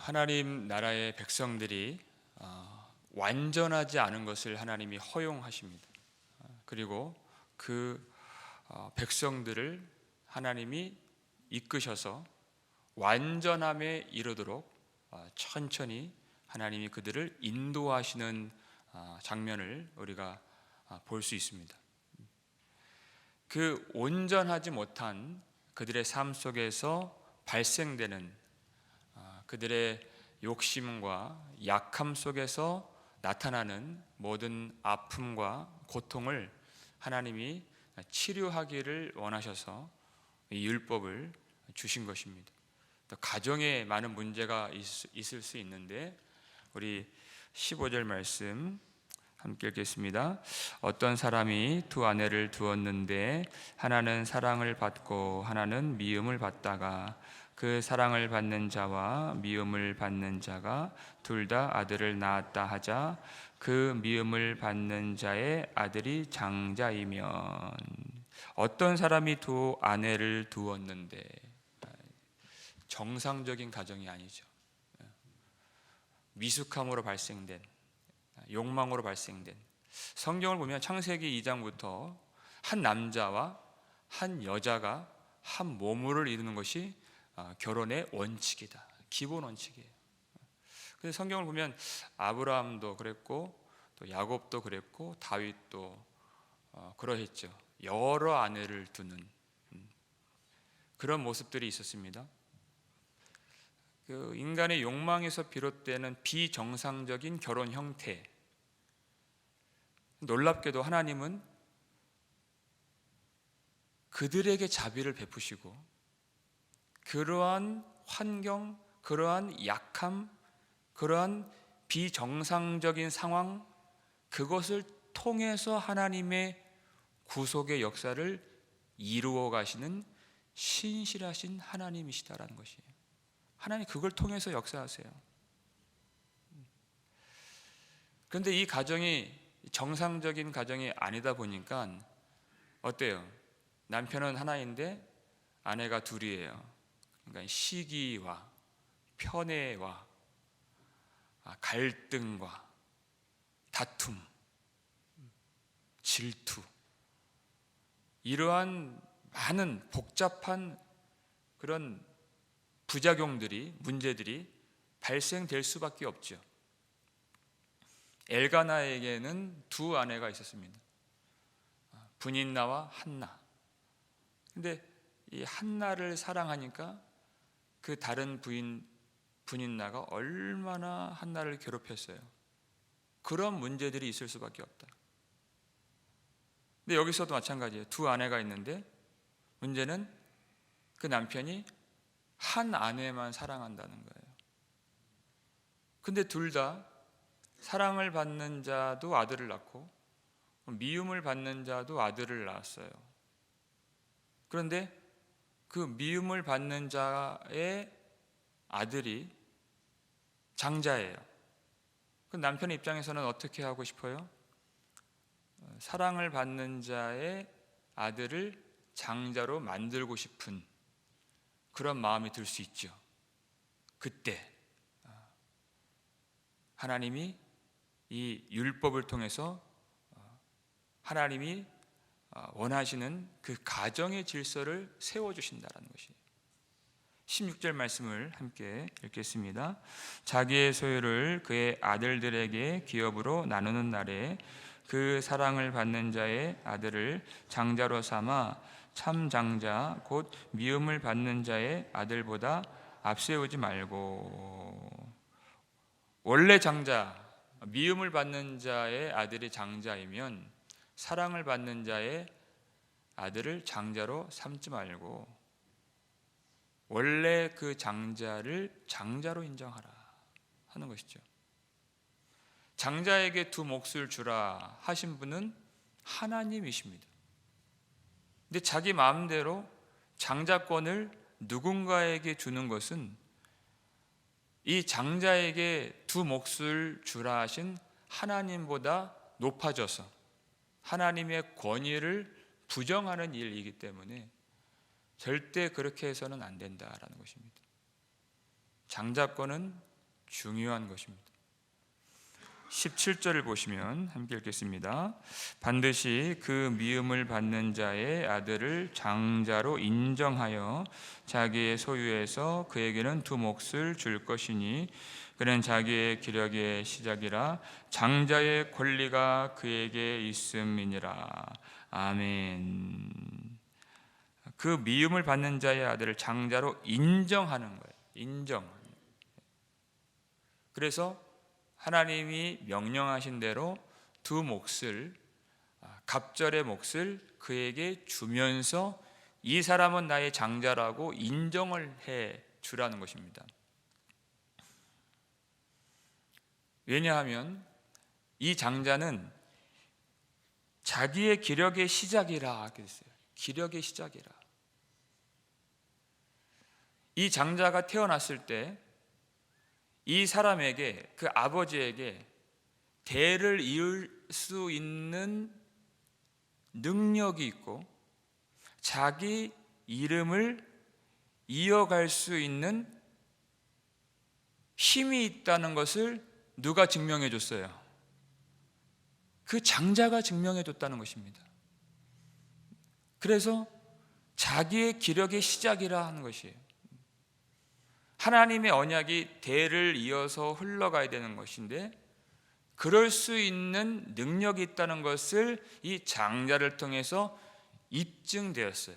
하나님 나라의 백성들이 어, 완전하지 않은 것을 하나님이 허용하십니다. 어, 그리고 그 어, 백성들을 하나님이 이끄셔서 완전함에 이르도록 어, 천천히 하나님이 그들을 인도하시는 어, 장면을 우리가 어, 볼수 있습니다. 그 온전하지 못한 그들의 삶 속에서 발생되는 아, 그들의 욕심과 약함 속에서 나타나는 모든 아픔과 고통을 하나님이 치료하기를 원하셔서 이 율법을 주신 것입니다. 또 가정에 많은 문제가 있- 있을 수 있는데 우리 15절 말씀 함께 읽겠습니다. 어떤 사람이 두 아내를 두었는데 하나는 사랑을 받고 하나는 미움을 받다가 그 사랑을 받는 자와 미움을 받는 자가 둘 다 아들을 낳았다 하자 그 미움을 받는 자의 아들이 장자이면 어떤 사람이 두 아내를 두었는데 정상적인 가정이 아니죠. 미숙함으로 발생된 욕망으로 발생된 성경을 보면 창세기 2장부터 한 남자와 한 여자가 한 몸을 이루는 것이 아, 결혼의 원칙이다. 기본 원칙이에요. 그래서 성경을 보면 아브라함도 그랬고 또 야곱도 그랬고 다윗도 어, 그러했죠. 여러 아내를 두는 음, 그런 모습들이 있었습니다. 그 인간의 욕망에서 비롯되는 비정상적인 결혼 형태. 놀랍게도 하나님은 그들에게 자비를 베푸시고 그러한 환경, 그러한 약함, 그러한 비정상적인 상황 그것을 통해서 하나님의 구속의 역사를 이루어 가시는 신실하신 하나님이시다라는 것이에요. 하나님 그걸 통해서 역사하세요. 그런데 이 가정이 정상적인 가정이 아니다 보니까 어때요? 남편은 하나인데 아내가 둘이에요. 그러니까 시기와 편애와 아, 갈등과 다툼, 질투 이러한 많은 복잡한 그런 부작용들이 문제들이 발생될 수밖에 없죠. 엘가나에게는 두 아내가 있었습니다. 분인나와 한나. 근데 이 한나를 사랑하니까 그 다른 부인 분인나가 얼마나 한나를 괴롭혔어요. 그런 문제들이 있을 수밖에 없다. 근데 여기서도 마찬가지예요. 두 아내가 있는데 문제는 그 남편이 한 아내만 사랑한다는 거예요. 근데 둘 다 사랑을 받는 자도 아들을 낳고 미움을 받는 자도 아들을 낳았어요. 그런데 그 미움을 받는 자의 아들이 장자예요. 그 남편의 입장에서는 어떻게 하고 싶어요? 사랑을 받는 자의 아들을 장자로 만들고 싶은 그런 마음이 들 수 있죠. 그때 하나님이 이 율법을 통해서 하나님이 원하시는 그 가정의 질서를 세워 주신다라는 것이에요. 16절 말씀을 함께 읽겠습니다. 자기의 소유를 그의 아들들에게 기업으로 나누는 날에 그 사랑을 받는 자의 아들을 장자로 삼아 참 장자 곧 미움을 받는 자의 아들보다 앞세우지 말고 원래 장자 미움을 받는 자의 아들이 장자이면 사랑을 받는 자의 아들을 장자로 삼지 말고 원래 그 장자를 장자로 인정하라 하는 것이죠. 장자에게 두 몫을 주라 하신 분은 하나님이십니다. 근데 자기 마음대로 장자권을 누군가에게 주는 것은 이 장자에게 두 몫을 주라 하신 하나님보다 높아져서 하나님의 권위를 부정하는 일이기 때문에 절대 그렇게 해서는 안 된다라는 것입니다. 장자권은 중요한 것입니다. 17절을 보시면 함께 읽겠습니다. 반드시 그 미움을 받는 자의 아들을 장자로 인정하여 자기의 소유에서 그에게는 두 몫을 줄 것이니 그는 자기의 기력의 시작이라 장자의 권리가 그에게 있음이니라. 아멘. 그 미움을 받는 자의 아들을 장자로 인정하는 거예요. 인정. 그래서 하나님이 명령하신 대로 두 몫을 아, 갑절의 몫을 그에게 주면서 이 사람은 나의 장자라고 인정을 해 주라는 것입니다. 왜냐하면 이 장자는 자기의 기력의 시작이라 그랬어요. 기력의 시작이라. 이 장자가 태어났을 때 이 사람에게 그 아버지에게 대를 이을 수 있는 능력이 있고 자기 이름을 이어갈 수 있는 힘이 있다는 것을 누가 증명해 줬어요? 그 장자가 증명해 줬다는 것입니다. 그래서 자기의 기력의 시작이라 하는 것이에요. 하나님의 언약이 대를 이어서 흘러가야 되는 것인데 그럴 수 있는 능력이 있다는 것을 이 장자를 통해서 입증되었어요.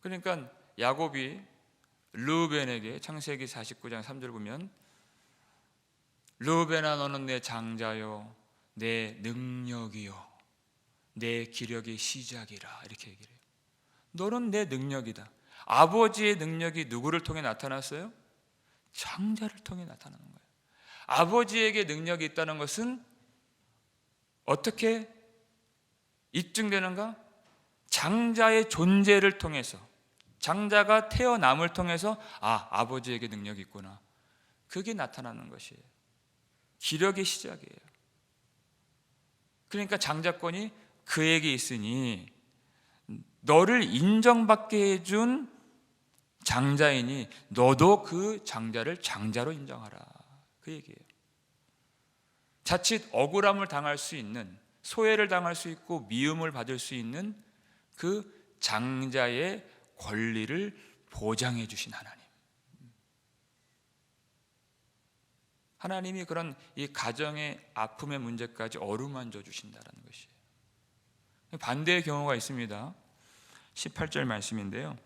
그러니까 야곱이 르우벤에게 창세기 49장 3절 보면 르우벤아 너는 내 장자요 내 능력이요 내 기력의 시작이라 이렇게 얘기를 해요. 너는 내 능력이다. 아버지의 능력이 누구를 통해 나타났어요? 장자를 통해 나타나는 거예요. 아버지에게 능력이 있다는 것은 어떻게 입증되는가? 장자의 존재를 통해서 장자가 태어남을 통해서 아 아버지에게 능력이 있구나 그게 나타나는 것이에요 기력의 시작이에요 그러니까 장자권이 그에게 있으니 너를 인정받게 해준 장자이니 너도 그 장자를 장자로 인정하라. 그 얘기예요. 자칫 억울함을 당할 수 있는 소외를 당할 수 있고 미움을 받을 수 있는 그 장자의 권리를 보장해 주신 하나님. 하나님이 그런 이 가정의 아픔의 문제까지 어루만져 주신다라는 것이에요. 반대의 경우가 있습니다. 18절 말씀인데요.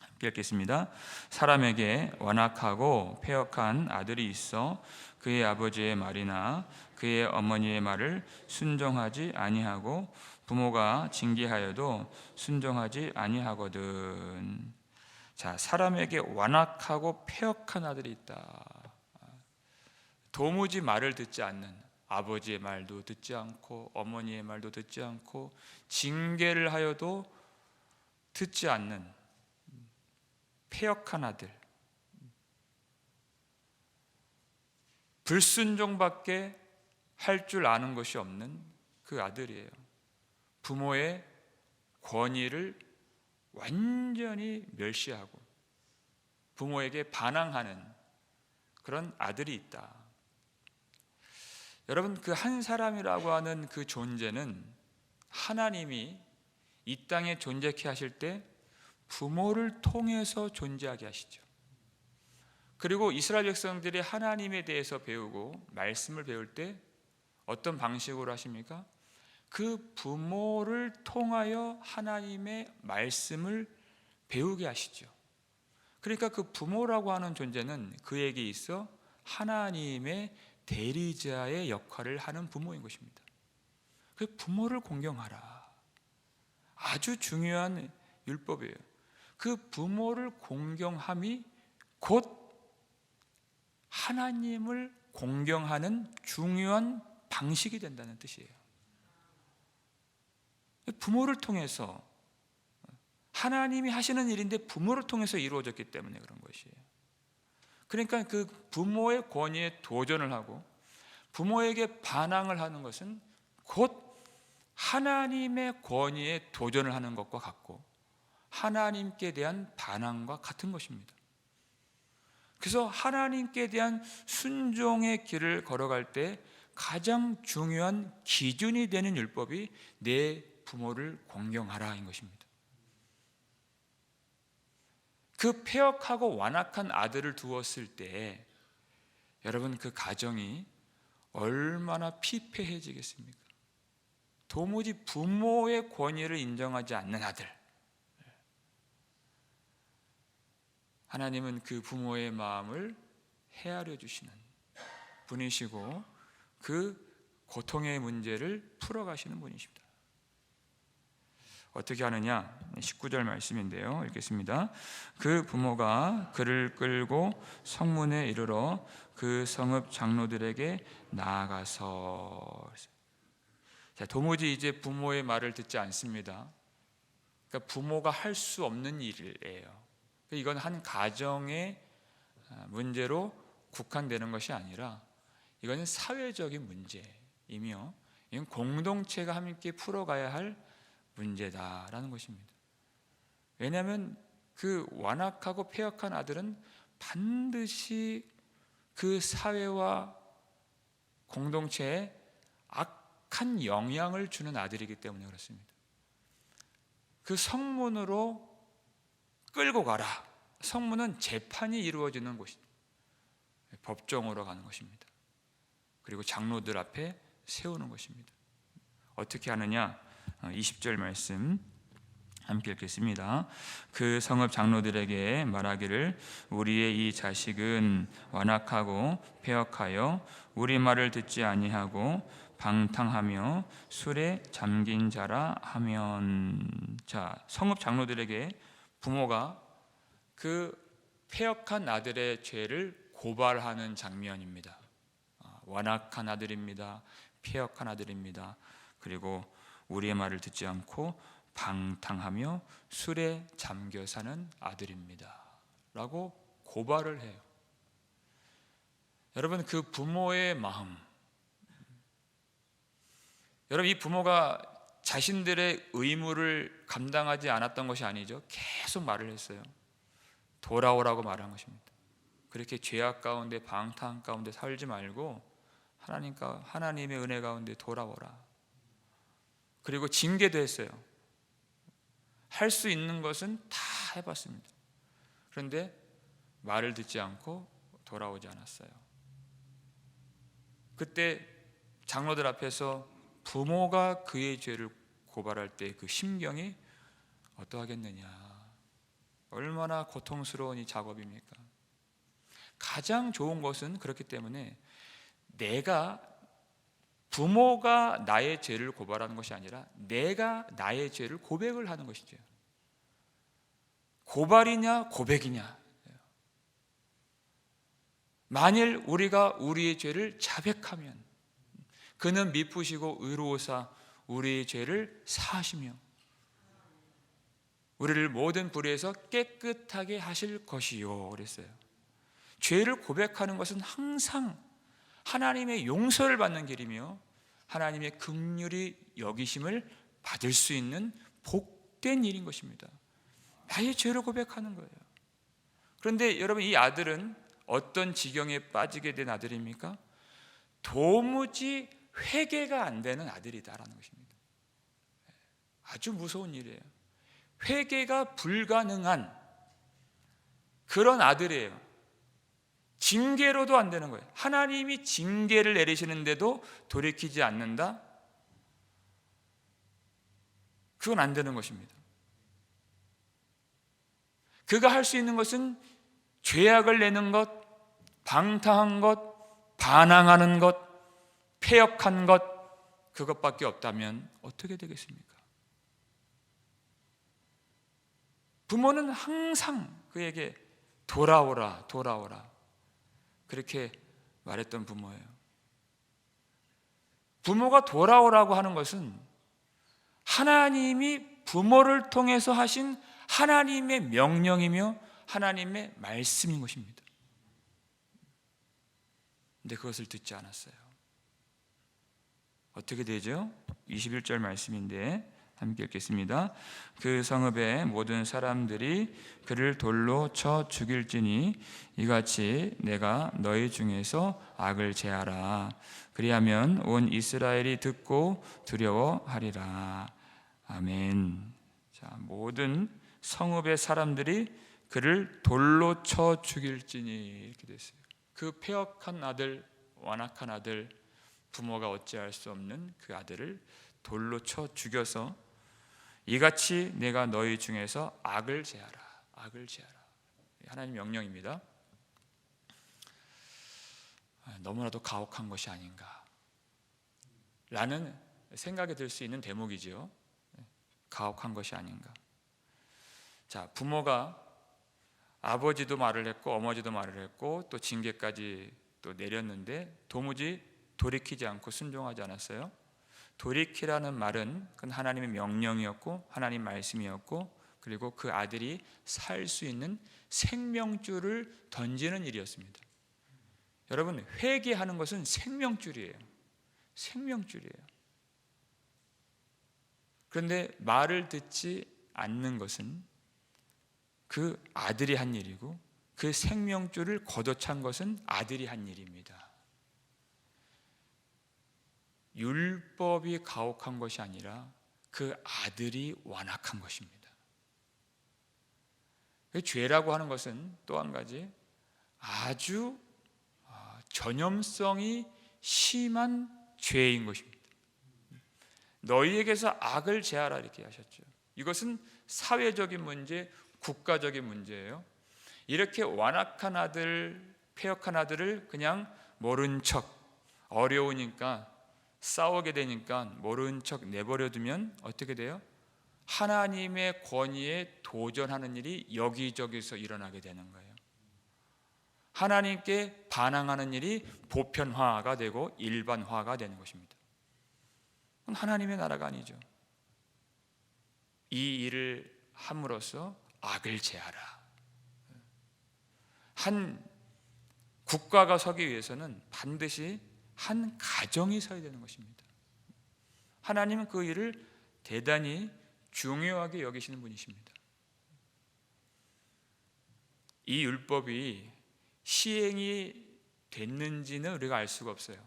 함께 읽겠습니다. 사람에게 완악하고 폐역한 아들이 있어 그의 아버지의 말이나 그의 어머니의 말을 순종하지 아니하고 부모가 징계하여도 순종하지 아니하거든. 자, 사람에게 완악하고 폐역한 아들이 있다. 도무지 말을 듣지 않는 아버지의 말도 듣지 않고 어머니의 말도 듣지 않고 징계를 하여도 듣지 않는 폐역한 아들 불순종밖에 할 줄 아는 것이 없는 그 아들이에요. 부모의 권위를 완전히 멸시하고 부모에게 반항하는 그런 아들이 있다. 여러분 그 한 사람이라고 하는 그 존재는 하나님이 이 땅에 존재케 하실 때 부모를 통해서 존재하게 하시죠. 그리고 이스라엘 백성들이 하나님에 대해서 배우고 말씀을 배울 때 어떤 방식으로 하십니까? 그 부모를 통하여 하나님의 말씀을 배우게 하시죠. 그러니까 그 부모라고 하는 존재는 그에게 있어 하나님의 대리자의 역할을 하는 부모인 것입니다. 그 부모를 공경하라. 아주 중요한 율법이에요. 그 부모를 공경함이 곧 하나님을 공경하는 중요한 방식이 된다는 뜻이에요. 부모를 통해서 하나님이 하시는 일인데 부모를 통해서 이루어졌기 때문에 그런 것이에요. 그러니까 그 부모의 권위에 도전을 하고 부모에게 반항을 하는 것은 곧 하나님의 권위에 도전을 하는 것과 같고 하나님께 대한 반항과 같은 것입니다. 그래서 하나님께 대한 순종의 길을 걸어갈 때 가장 중요한 기준이 되는 율법이 내 부모를 공경하라인 것입니다. 그 폐역하고 완악한 아들을 두었을 때 여러분 그 가정이 얼마나 피폐해지겠습니까? 도무지 부모의 권위를 인정하지 않는 아들. 하나님은 그 부모의 마음을 헤아려 주시는 분이시고 그 고통의 문제를 풀어 가시는 분이십니다. 어떻게 하느냐? 19절 말씀인데요. 읽겠습니다. 그 부모가 그를 끌고 성문에 이르러 그 성읍 장로들에게 나아가서 자, 도무지 이제 부모의 말을 듣지 않습니다. 그러니까 부모가 할 수 없는 일이에요. 이건 한 가정의 문제로 국한되는 것이 아니라 이거는 사회적인 문제이며 이건 공동체가 함께 풀어가야 할 문제다라는 것입니다. 왜냐하면 그 완악하고 폐역한 아들은 반드시 그 사회와 공동체에 악한 영향을 주는 아들이기 때문에 그렇습니다. 그 성문으로 끌고 가라. 성문은 재판이 이루어지는 곳입니다. 법정으로 가는 것입니다. 그리고 장로들 앞에 세우는 것입니다. 어떻게 하느냐? 20절 말씀 함께 읽겠습니다. 그 성읍 장로들에게 말하기를 우리의 이 자식은 완악하고 폐역하여 우리 말을 듣지 아니하고 방탕하며 술에 잠긴 자라 하면 자 성읍 장로들에게 부모가 그 폐역한 아들의 죄를 고발하는 장면입니다. 아, 완악한 아들입니다. 폐역한 아들입니다. 그리고 우리의 말을 듣지 않고 방탕하며 술에 잠겨 사는 아들입니다. 라고 고발을 해요. 여러분 그 부모의 마음 여러분 이 부모가 자신들의 의무를 감당하지 않았던 것이 아니죠. 계속 말을 했어요. 돌아오라고 말한 것입니다. 그렇게 죄악 가운데 방탕 가운데 살지 말고 하나님과 하나님의 은혜 가운데 돌아오라. 그리고 징계도 했어요. 할 수 있는 것은 다 해봤습니다. 그런데 말을 듣지 않고 돌아오지 않았어요. 그때 장로들 앞에서 부모가 그의 죄를 고발할 때 그 심경이 어떠하겠느냐. 얼마나 고통스러운 이 작업입니까? 가장 좋은 것은 그렇기 때문에 내가 부모가 나의 죄를 고발하는 것이 아니라 내가 나의 죄를 고백을 하는 것이죠. 고발이냐 고백이냐. 만일 우리가 우리의 죄를 자백하면 그는 미쁘시고 의로우사 우리의 죄를 사하시며 우리를 모든 불의에서 깨끗하게 하실 것이요 그랬어요. 죄를 고백하는 것은 항상 하나님의 용서를 받는 길이며 하나님의 긍휼이 여기심을 받을 수 있는 복된 일인 것입니다. 나의 죄를 고백하는 거예요. 그런데 여러분 이 아들은 어떤 지경에 빠지게 된 아들입니까? 도무지 회개가 안 되는 아들이다라는 것입니다. 아주 무서운 일이에요. 회개가 불가능한 그런 아들이에요. 징계로도 안 되는 거예요. 하나님이 징계를 내리시는데도 돌이키지 않는다? 그건 안 되는 것입니다. 그가 할 수 있는 것은 죄악을 내는 것, 방탕한 것, 반항하는 것, 폐역한 것, 그것밖에 없다면 어떻게 되겠습니까? 부모는 항상 그에게 돌아오라, 돌아오라. 그렇게 말했던 부모예요. 부모가 돌아오라고 하는 것은 하나님이 부모를 통해서 하신 하나님의 명령이며 하나님의 말씀인 것입니다. 근데 그것을 듣지 않았어요. 어떻게 되죠? 21절 말씀인데 함께 읽겠습니다. 그 성읍의 모든 사람들이 그를 돌로 쳐 죽일지니 이같이 내가 너희 중에서 악을 제하라. 그리하면 온 이스라엘이 듣고 두려워하리라. 아멘. 자, 모든 성읍의 사람들이 그를 돌로 쳐 죽일지니 이렇게 됐어요. 그 폐역한 아들, 완악한 아들, 부모가 어찌할 수 없는 그 아들을 돌로 쳐 죽여서 이같이 내가 너희 중에서 악을 제하라. 악을 제하라. 하나님 명령입니다. 아, 너무나도 가혹한 것이 아닌가. 라는 생각이 들 수 있는 대목이지요. 가혹한 것이 아닌가. 자, 부모가 아버지도 말을 했고 어머니도 말을 했고 또 징계까지 또 내렸는데 도무지 돌이키지 않고 순종하지 않았어요. 돌이키라는 말은 그건 하나님의 명령이었고 하나님 말씀이었고 그리고 그 아들이 살 수 있는 생명줄을 던지는 일이었습니다. 여러분 회개하는 것은 생명줄이에요. 생명줄이에요. 그런데 말을 듣지 않는 것은 그 아들이 한 일이고 그 생명줄을 걷어찬 것은 아들이 한 일입니다. 율법이 가혹한 것이 아니라 그 아들이 완악한 것입니다. 그 죄라고 하는 것은 또 한 가지 아주 아, 전염성이 심한 죄인 것입니다. 너희에게서 악을 제하라 이렇게 하셨죠. 이것은 사회적인 문제, 국가적인 문제예요. 이렇게 완악한 아들, 폐역한 아들을 그냥 모른 척 어려우니까 싸우게 되니까 모른 척 내버려 두면 어떻게 돼요? 하나님의 권위에 도전하는 일이 여기저기서 일어나게 되는 거예요. 하나님께 반항하는 일이 보편화가 되고 일반화가 되는 것입니다. 하나님의 나라가 아니죠. 이 일을 함으로써 악을 제하라. 한 국가가 서기 위해서는 반드시 한 가정이 서야 되는 것입니다. 하나님은 그 일을 대단히 중요하게 여기시는 분이십니다. 이 율법이 시행이 됐는지는 우리가 알 수가 없어요.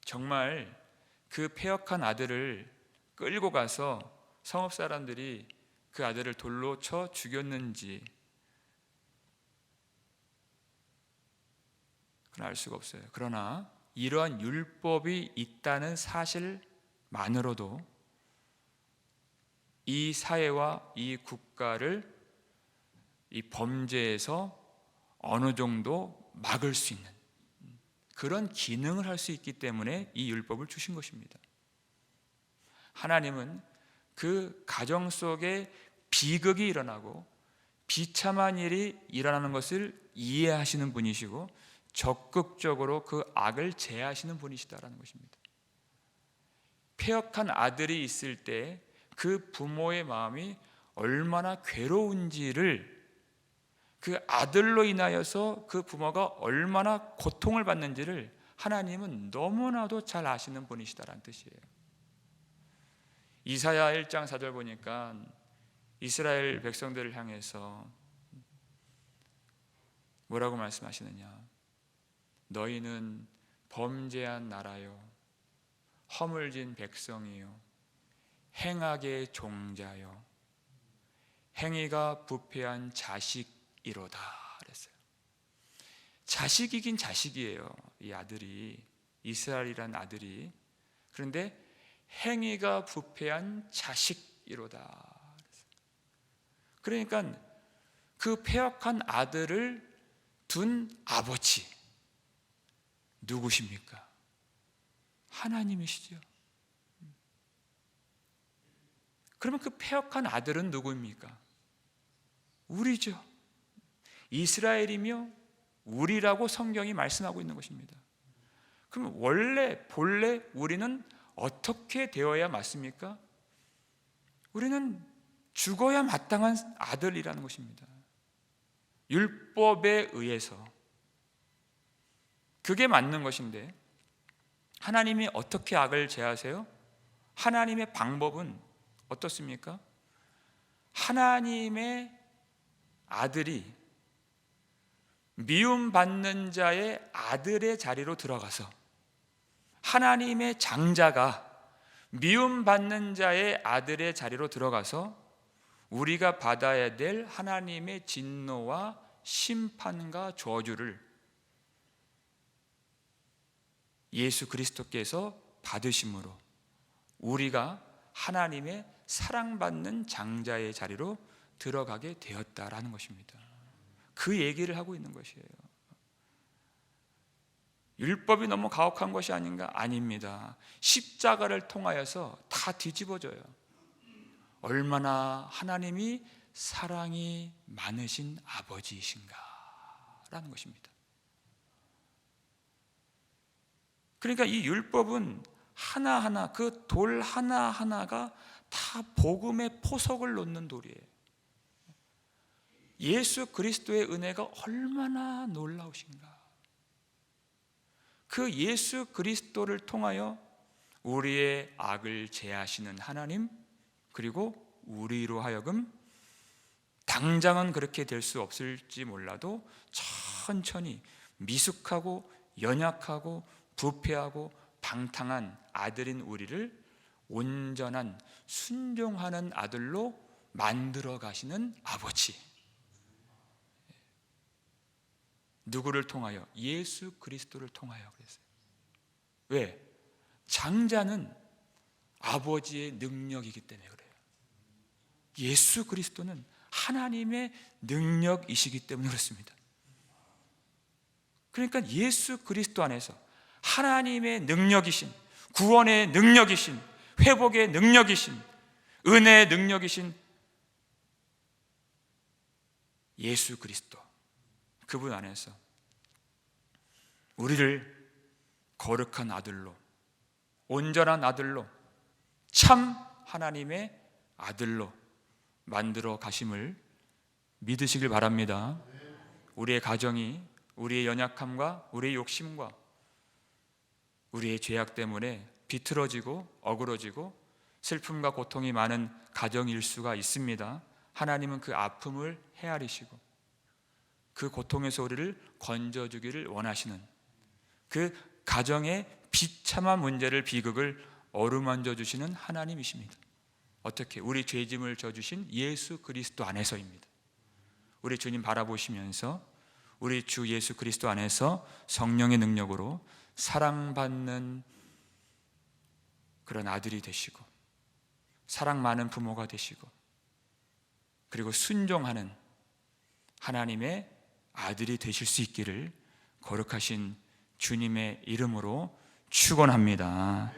정말 그 폐역한 아들을 끌고 가서 성읍 사람들이 그 아들을 돌로 쳐 죽였는지 그건 알 수가 없어요. 그러나 이러한 율법이 있다는 사실만으로도 이 사회와 이 국가를 이 범죄에서 어느 정도 막을 수 있는 그런 기능을 할 수 있기 때문에 이 율법을 주신 것입니다. 하나님은 그 가정 속에 비극이 일어나고 비참한 일이 일어나는 것을 이해하시는 분이시고 적극적으로 그 악을 제하시는 분이시다라는 것입니다. 폐역한 아들이 있을 때 그 부모의 마음이 얼마나 괴로운지를 그 아들로 인하여서 그 부모가 얼마나 고통을 받는지를 하나님은 너무나도 잘 아시는 분이시다라는 뜻이에요. 이사야 1장 4절 보니까 이스라엘 백성들을 향해서 뭐라고 말씀하시느냐? 너희는 범죄한 나라요 허물진 백성이요 행악의 종자요 행위가 부패한 자식이로다 그랬어요. 자식이긴 자식이에요. 이 아들이 이스라엘이란 아들이 그런데 행위가 부패한 자식이로다. 그러니까 그 폐역한 아들을 둔 아버지 누구십니까? 하나님이시죠. 그러면 그 폐역한 아들은 누구입니까? 우리죠. 이스라엘이며 우리라고 성경이 말씀하고 있는 것입니다. 그럼 원래 본래 우리는 어떻게 되어야 맞습니까? 우리는 죽어야 마땅한 아들이라는 것입니다. 율법에 의해서 그게 맞는 것인데 하나님이 어떻게 악을 제하세요? 하나님의 방법은 어떻습니까? 하나님의 아들이 미움 받는 자의 아들의 자리로 들어가서 하나님의 장자가 미움 받는 자의 아들의 자리로 들어가서 우리가 받아야 될 하나님의 진노와 심판과 저주를 예수 그리스도께서 받으심으로 우리가 하나님의 사랑받는 장자의 자리로 들어가게 되었다라는 것입니다. 그 얘기를 하고 있는 것이에요. 율법이 너무 가혹한 것이 아닌가? 아닙니다. 십자가를 통하여서 다 뒤집어져요. 얼마나 하나님이 사랑이 많으신 아버지이신가? 라는 것입니다. 그러니까 이 율법은 하나하나 그 돌 하나하나가 다 복음의 포석을 놓는 돌이에요. 예수 그리스도의 은혜가 얼마나 놀라우신가. 그 예수 그리스도를 통하여 우리의 악을 제하시는 하나님, 그리고 우리로 하여금 당장은 그렇게 될 수 없을지 몰라도 천천히 미숙하고 연약하고 부패하고 방탕한 아들인 우리를 온전한 순종하는 아들로 만들어 가시는 아버지. 누구를 통하여? 예수 그리스도를 통하여 그랬어요. 왜? 장자는 아버지의 능력이기 때문에 그래요. 예수 그리스도는 하나님의 능력이시기 때문에 그렇습니다. 그러니까 예수 그리스도 안에서 하나님의 능력이신 구원의 능력이신 회복의 능력이신 은혜의 능력이신 예수 그리스도 그분 안에서 우리를 거룩한 아들로 온전한 아들로 참 하나님의 아들로 만들어 가심을 믿으시길 바랍니다. 우리의 가정이 우리의 연약함과 우리의 욕심과 우리의 죄악 때문에 비틀어지고 어그러지고 슬픔과 고통이 많은 가정일 수가 있습니다. 하나님은 그 아픔을 헤아리시고 그 고통에서 우리를 건져주기를 원하시는 그 가정의 비참한 문제를 비극을 어루만져 주시는 하나님이십니다. 어떻게 우리 죄짐을 져주신 예수 그리스도 안에서입니다. 우리 주님 바라보시면서 우리 주 예수 그리스도 안에서 성령의 능력으로 사랑받는 그런 아들이 되시고 사랑 많은 부모가 되시고 그리고 순종하는 하나님의 아들이 되실 수 있기를 거룩하신 주님의 이름으로 축원합니다.